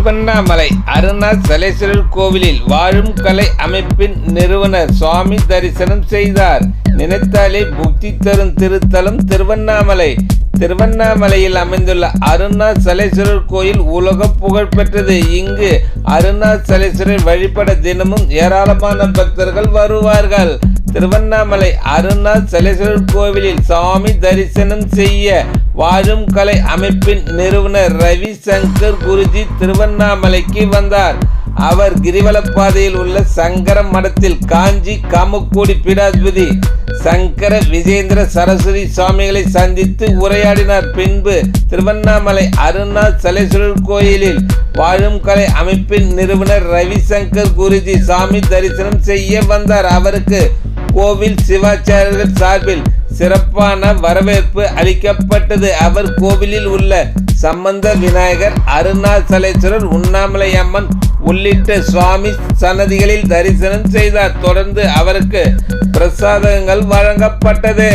திருவண்ணாமலை அருணாச்சலேஸ்வரர் கோவிலில் வாழும் கலை அமைப்பின் நிறுவனர் சுவாமி தரிசனம் செய்தார். நினைத்தாலே புக்தி தரும் திருத்தலம் திருவண்ணாமலை. திருவண்ணாமலையில் அமைந்துள்ள அருணாச்சலேஸ்வரர் கோயில் உலக புகழ் பெற்றது. இங்கு அருணாச்சலேஸ்வரர் வழிபட தினமும் ஏராளமான பக்தர்கள் வருவார்கள். திருவண்ணாமலை அருணாச்சலேஸ்வரர் கோவிலில் சாமி தரிசனம் செய்ய வாழும் கலை அமைப்பின் நிறுவனர் ரவி சங்கர் குருஜி திருவண்ணாமலைக்கு வந்தார். அவர் கிரிவலப்பாதையில் உள்ள சங்கர மடத்தில் காஞ்சி காமக்கோடி பீடாதிபதி சங்கர விஜேந்திர சரஸ்வதி சுவாமிகளை சந்தித்து உரையாடினார். பின்பு திருவண்ணாமலை அருணாச்சலேஸ்வரர் கோயிலில் வாழும் கலை அமைப்பின் நிறுவனர் ரவிசங்கர் குருஜி சாமி தரிசனம் செய்ய வந்தார். அவருக்கு கோவில் சிவாச்சாரியர்கள் சார்பில் சிறப்பான வரவேற்பு அளிக்கப்பட்டது. அவர் கோவிலில் உள்ள சம்பந்த விநாயகர் அருணாச்சலேஸ்வரர் உண்ணாமலை அம்மன் உள்ளிட்ட சுவாமி சன்னதிகளில் தரிசனம் செய்தார். தொடர்ந்து அவருக்கு பிரசாதங்கள் வழங்கப்பட்டது.